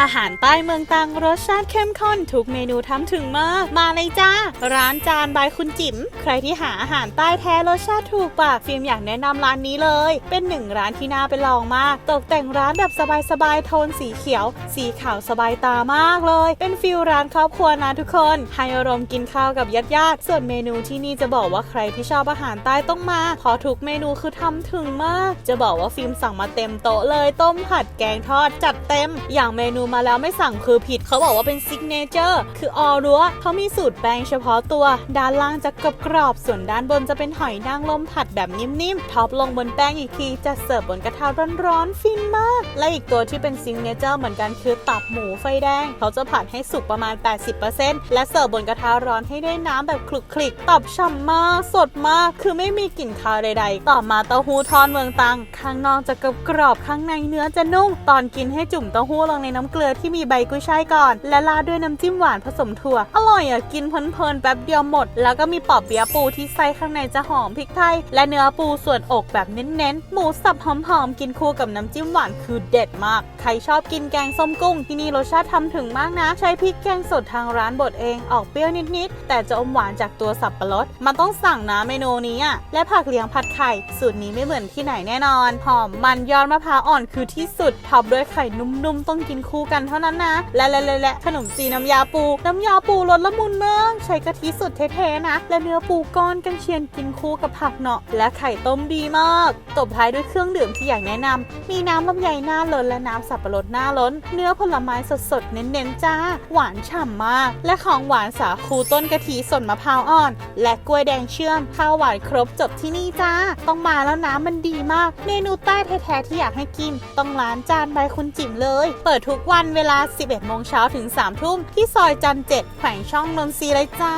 อาหารใต้เมืองตังรสชาติเข้มข้นทุกเมนูทำถึงมาก มาเลยจ้า ร้านจานบายคุณจิ๋ม ใครที่หาอาหารใต้แท้รสชาติถูกปากฟิล์มอยากแนะนำร้านนี้เลย เป็นหนึ่งร้านที่น่าไปลองมาก ตกแต่งร้านแบบสบายๆโทนสีเขียว สีขาวสบายตามากเลย เป็นฟิลร้านครอบครัวนะทุกคน ให้อารมณ์กินข้าวกับญาติญาติๆส่วนเมนูที่นี่จะบอกว่าใครที่ชอบอาหารใต้ต้องมาเพราะทุกเมนูคือทำถึงมาก จะบอกว่าฟิล์มสั่งมาเต็มโต๊ะเลยต้มผัดแกงทอดจัดเต็ม อย่างเมนูมาแล้วไม่สั่งคือผิด เขาบอกว่าเป็นซิกเนเจอร์คือออรัวเขามีสูตรแป้งเฉพาะตัว ด้านล่างจะกรอบกรอบๆส่วนด้านบนจะเป็นหอยนางรมผัดแบบนิ่มๆท็อปลงบนแป้งอีกทีจะเสิร์ฟบนกระทะร้อนๆฟินมาก และอีกตัวที่เป็นซิกเนเจอร์เหมือนกันคือตับหมูไฟแดง เขาจะผัดให้สุกประมาณ 80%และเสิร์ฟบนกระทะร้อนให้ได้น้ำแบบคลุกคลิกตับฉ่ำมากสดมากคือไม่มีกลิ่นคาวใดๆ ต่อมาเต้าหู้ทอดเมืองตังข้างนอกจะกรอบกรอบๆข้างในเนื้อจะนุ่มตอนกินให้จุ่มเต้าหู้ลงในน้ำเกลือที่มีใบกุ้ยช่ายก่อน และราดด้วยน้ำจิ้มหวานผสมถั่ว อร่อยอะกินเพลินๆแป๊บเดียวหมด แล้วก็มีปอบเปี๊ยะปูที่ไส้ข้างในจะหอมพริกไทย และเนื้อปูส่วนอกแบบเน้นๆ หมูสับหอมๆ กินคู่กับน้ำจิ้มหวานคือเด็ดมาก ใครชอบกินแกงส้มกุ้งที่นี่รสชาติทำถึงมากนะ ใช้พริกแกงสดทางร้านบดเองออกเปรี้ยวนิดๆ แต่จะอมหวานจากตัวสับปะรด มันต้องสั่งนะเมนูนี้อะและผักเลี้ยงผัดไข่สูตรนี้ไม่เหมือนที่ไหนแน่นอน หอมมันยอดมะพร้าวอ่อนคือที่สุดท็อปด้วยไข่นุ่มๆต้องกินคู่กันเท่านั้นนะและและและและขนมจีนน้ำยาปู น้ำยาปูรสละมุนมากใช้กะทิสุดเท่ๆนะ และเนื้อปูก้อนกันเชียนกินคู่กับผักเนาะและไข่ต้มดีมาก ตบท้ายด้วยเครื่องดื่มที่อยากแนะนำมีน้ำลำไยหน้าล้นและน้ำสับปะรดหน้าล้น เนื้อผลไม้สดๆเน้นๆจ้า หวานฉ่ำมาก และของหวานสาคูต้นกะทิสนมะพร้าวอ่อน และกล้วยแดงเชื่อมข้าวหวานครบจบที่นี่จ้า ต้องมาแล้วนะมันดีมาก เมนูใต้แท้ๆที่อยากให้กินต้องร้านจานใบคุณจิ๋มเลย เปิดทุกวันันเวลา 11 โมงเช้าถึง 3 ทุ่มที่ซอยจันเจ็ดแขวงช่องนนทรีเลยจ้า